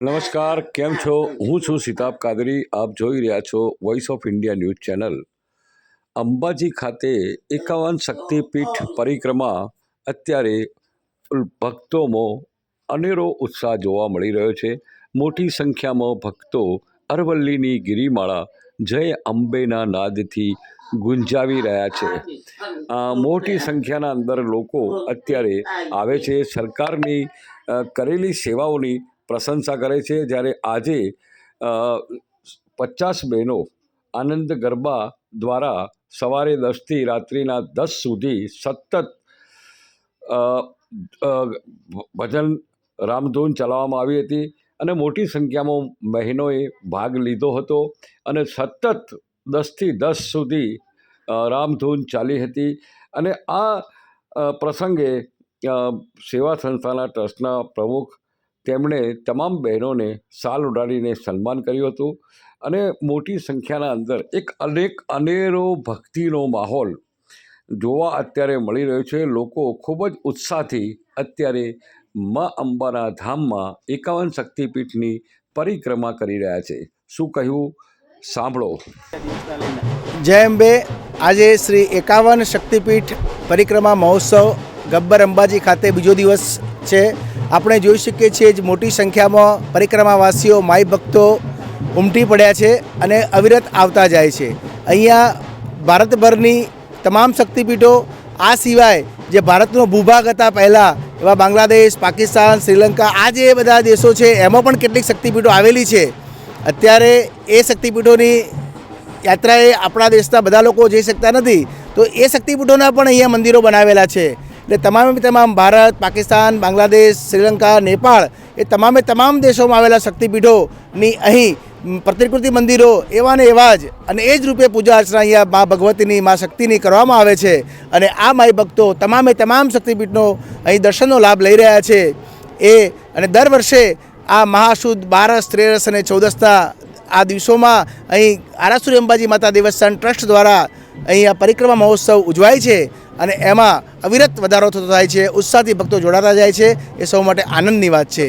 નમસ્કાર, કેમ છો? હું છું સિતાબ કાદરી. આપ જોઈ રહ્યા છો voice of India news channel. Ambaji ખાતે એકાવન શક્તિપીઠ પરિક્રમા અત્યારે ભક્તોમાં અનેરો ઉત્સાહ જોવા મળી રહ્યો છે. મોટી સંખ્યામાં ભક્તો અરવલ્લીની ગિરિમાળા જય અંબેના નાદથી ગુંજાવી રહ્યા છે. મોટી સંખ્યાના અંદર લોકો અત્યારે આવે છે. સરકારની કરેલી સેવાઓની પ્રશંસા કરે છે. જ્યારે આજે પચાસ બહેનો આનંદ ગરબા દ્વારા સવારે દસથી રાત્રિના દસ સુધી સતત ભજન, રામધૂન ચલાવવામાં આવી હતી અને મોટી સંખ્યામાં બહેનોએ ભાગ લીધો હતો અને સતત દસથી દસ સુધી રામધૂન ચાલી હતી અને આ પ્રસંગે સેવા સંસ્થાના ટ્રસ્ટના પ્રમુખ તેમણે તમામ બહેનોને શાલ ઉડાડીને સન્માન કર્યું હતું અને મોટી સંખ્યાના અંદર એક અનેક અનેરો ભક્તિનો માહોલ જોવા અત્યારે મળી રહ્યો છે. લોકો ખૂબ જ ઉત્સાહથી અત્યારે મા અંબાના ધામમાં એકાવન શક્તિપીઠની પરિક્રમા કરી રહ્યા છે. શું કહ્યું? સાંભળો. જય અંબે. આજે શ્રી એકાવન શક્તિપીઠ પરિક્રમા મહોત્સવ ગબ્બર અંબાજી ખાતે બીજો દિવસ છે. આપણે જોઈ શકીએ છીએ જ મોટી સંખ્યામાં પરિક્રમાવાસીઓ, માઈ ભક્તો ઉમટી પડ્યા છે અને અવિરત આવતા જાય છે. અહીંયા ભારતભરની તમામ શક્તિપીઠો આ સિવાય જે ભારતનો ભૂભાગ હતા પહેલાં, એવા બાંગ્લાદેશ, પાકિસ્તાન, શ્રીલંકા, આ જે બધા દેશો છે, એમાં પણ કેટલીક શક્તિપીઠો આવેલી છે. અત્યારે એ શક્તિપીઠોની યાત્રાએ આપણા દેશના બધા લોકો જઈ શકતા નથી. તો એ શક્તિપીઠોના પણ અહીંયા મંદિરો બનાવેલા છે. એટલે તમામે તમામ ભારત, પાકિસ્તાન, બાંગ્લાદેશ, શ્રીલંકા, નેપાળ એ તમામે તમામ દેશોમાં આવેલા શક્તિપીઠોની અહીં પ્રતિકૃતિ મંદિરો એવા ને એવા જ અને એ જ રૂપે પૂજા અર્ચના અહીંયા મા ભગવતીની, મા શક્તિની કરવામાં આવે છે. અને આ માઈ ભક્તો તમામે તમામ શક્તિપીઠનો અહીં દર્શનનો લાભ લઈ રહ્યા છે. એ અને દર વર્ષે આ મહાશુદ્ધ બારસ, ત્રેરસ અને ચૌદસના આ દિવસોમાં અહીં આરાસુરી અંબાજી માતા દેવસ્થાન ટ્રસ્ટ દ્વારા અહીં આ પરિક્રમા મહોત્સવ ઉજવાય છે અને એમાં અવિરત વધારો થતો થાય છે, ઉત્સાહથી ભક્તો જોડાતા જાય છે, એ સૌ માટે આનંદની વાત છે.